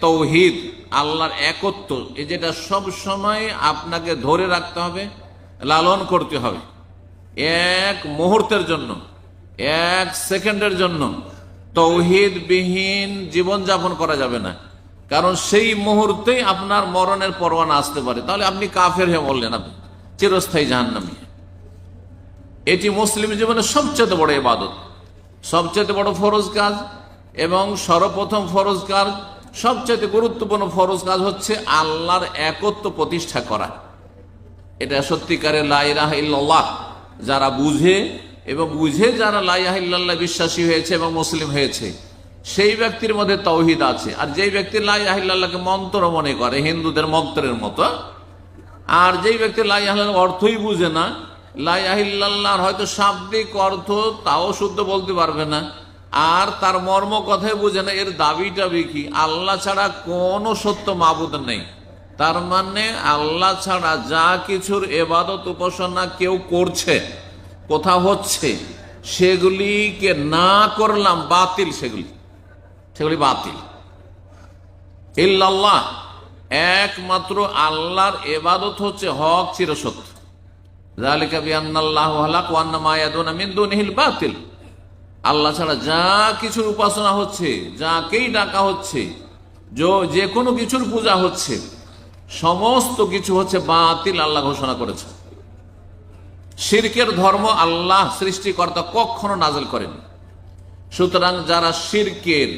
তৌহিদ, আল্লাহর একত্ব, এই যেটা সব সময় আপনাকে ধরে রাখতে হবে, লালন করতে হবে। এক মুহূর্তের জন্য, এক সেকেন্ডের জন্য তৌহিদবিহীন জীবনযাপন করা যাবে না। কারণ সেই মুহূর্তেই আপনার মরণের পরোয়ানা আসতে পারে। তাহলে আপনি কাফের হয়ে বললেন আপনি, চিরস্থায়ী জাহান্নামী। এটি মুসলিম জীবনের সবচেয়ে বড় ইবাদত, সবচেয়ে বড় ফরজ কাজ এবং সর্বপ্রথম ফরজ কাজ সবচেয়ে গুরুত্বপূর্ণ ফরজ কাজ হচ্ছে আল্লাহর একত্ব প্রতিষ্ঠা করা। এটা সত্যিকারের লাইরাহ ইল্লাল্লাহ। যারা বুঝে এবং বুঝে যারা লাইরাহ ইল্লাল্লাহ বিশ্বাসী হয়েছে এবং মুসলিম হয়েছে, সেই ব্যক্তির মধ্যে তৌহিদ আছে। আর যেই ব্যক্তি ইল্লাল্লাহকে মন্ত্র মনে করে, হিন্দুদের মন্ত্রের মতো, আর যেই ব্যক্তি লাইয়াহ অর্থই বুঝে না লাইয়াহিল্লাহর হয়তো শাব্দিক অর্থ তাও শুদ্ধ বলতে পারবে না। আর তার মর্ম কথাই বুঝে না, এর দাবিটা কি আল্লাহ ছাড়া কোনো সত্য মাবুদ নেই। তার মানে আল্লাহ ছাড়া যা কিছুর এবাদত উপাসনা কেউ করছে কোথাও হচ্ছে, সেগুলিকে না করলাম বাতিল সেগুলি। সেগুলি বাতিল। ইল্লাল্লাহ, একমাত্র আল্লাহর এবাদত হচ্ছে হক চিরসত্য। জালিকা বিআন্নাল্লাহু হালাক ওয়া আন্না মা ইয়াদুনা মিন দুনিহিল বাতিল। আল্লাহ ছাড়া যা কিছুর উপাসনা হচ্ছে যাকেই ডাকা হচ্ছে যে কোনো কিছুর পূজা হচ্ছে সমস্ত কিছু হচ্ছে বাতিল আল্লাহ ঘোষণা করেছে। শিরকের ধর্ম আল্লাহ সৃষ্টিকর্তা কখনো নাজেল করেন। সুতরাং যারা শিরকের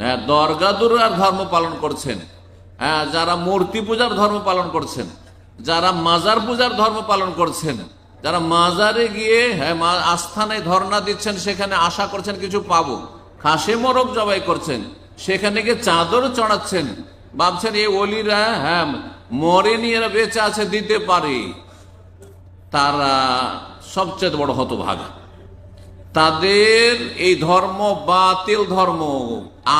হ্যাঁ, দরগাদুরার ধর্ম পালন করছেন হ্যাঁ, যারা মূর্তি পূজার ধর্ম পালন করছেন যারা মাজার পূজার ধর্ম পালন করছেন যারা মাজারে গিয়ে হ্যাঁ আস্থানায় ধর্ণা দিচ্ছেন, সেখানে আশা করছেন কিছু পাবো। খাসে মরক জবাই করছেন, সেখানে গিয়ে চাদর চড়াচ্ছেন। ভাবছেন এই অলিরা হ্যাঁ মরেনি এরা বেঁচে আছে, দিতে পারে। তারা সবচেয়ে বড় হতভাগা। তাদের এই ধর্ম বাতিল ধর্ম।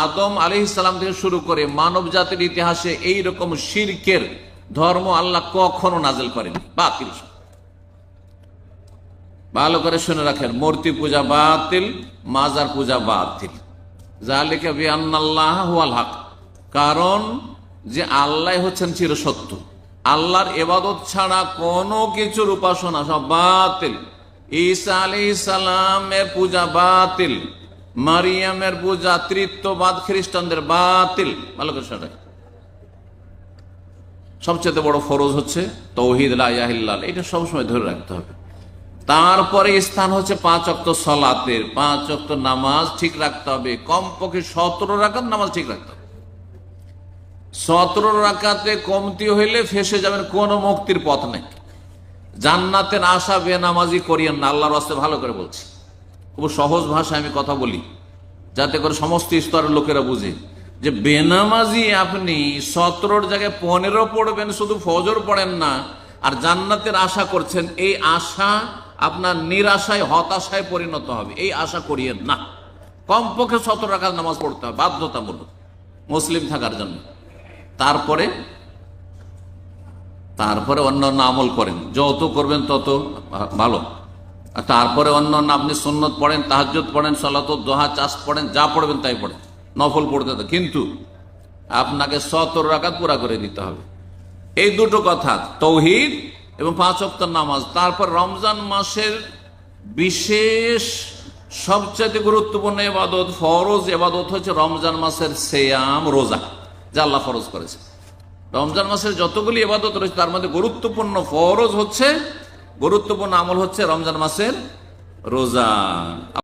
আদম আলি ইসলাম থেকে শুরু করে মানব জাতির ইতিহাসে এই রকম শিরকের ধর্ম আল্লাহ কখনো নাজেল করেনি বাতিল ভালো করে শুনে রাখেন, মূর্তি পূজা বাতিল, মাজার পূজা বাতিল। জালিকা বিআন্নাল্লাহ হুয়াল হক। কারণ যে আল্লাহ হচ্ছেন চিরসত্য। আল্লাহর এবাদত ছাড়া কোনো কিছুর উপাসনা সব বাতিল। ঈসা আলি সালামের পূজা বাতিল। মারিয়ামের পূজা তৃত্ববাদ খ্রিস্টানদের বাতিল। ভালো করে রাখেন। সবচেয়ে বড় ফরজ হচ্ছে তৌহিদ লাহিল্লাল এটা সবসময় ধরে রাখতে হবে। তারপরে স্থান হচ্ছে পাঁচ অক্ত সলাতের। পাঁচ অক্ত নামাজ ঠিক রাখতে হবে। কমপক্ষে সতেরো রাখাত নামাজ ঠিক রাখতে হবে। সতেরো রাকাতে কমতি হইলে ফেসে যাবেন কোনো মুক্তির পথ নেই। জান্নাতের আশা বেনামাজি করিয়েন না, আল্লাহর রাস্তে ভালো করে বলছি। খুব সহজ ভাষায় আমি কথা বলি, যাতে করে সমস্ত স্তরের লোকেরা বুঝে যে বেনামাজি আপনি সতেরোর জায়গায় পনেরো পড়বেন, শুধু ফজর পড়েন না, আর জান্নাতের আশা করছেন, এই আশা আপনার নিরাশায়, হতাশায় পরিণত হবে। এই আশা করিয়েন না। কমপক্ষে সতেরো রাখার নামাজ পড়তে হবে, বাধ্যতামূলক, মুসলিম থাকার জন্য। তারপরে তারপরে অন্যান্য আমল করেন। যত করবেন তত ভালো। তারপরে অন্যান্য আপনি সুন্নত পড়েন, তাহাজ্জুদ পড়েন, সলাত দোহা চাষ পড়েন, যা পড়বেন তাই পড়েন। নফল পড়তে কিন্তু আপনাকে সতর রাখাত পুরা করে দিতে হবে। এই দুটো কথা, তৌহিদ এবং পাঁচ অক্ত নামাজ। তারপর রমজান মাসের বিশেষ সবচেয়ে গুরুত্বপূর্ণ এবাদত, ফরজ এবাদত হচ্ছে রমজান মাসের সেয়াম, রোজা, যা আল্লাহ ফরজ করেছে। রমজান মাসের যতগুলি এবাদত রয়েছে, তার মধ্যে গুরুত্বপূর্ণ ফরজ হচ্ছে, গুরুত্বপূর্ণ আমল হচ্ছে রমজান মাসের রোজা।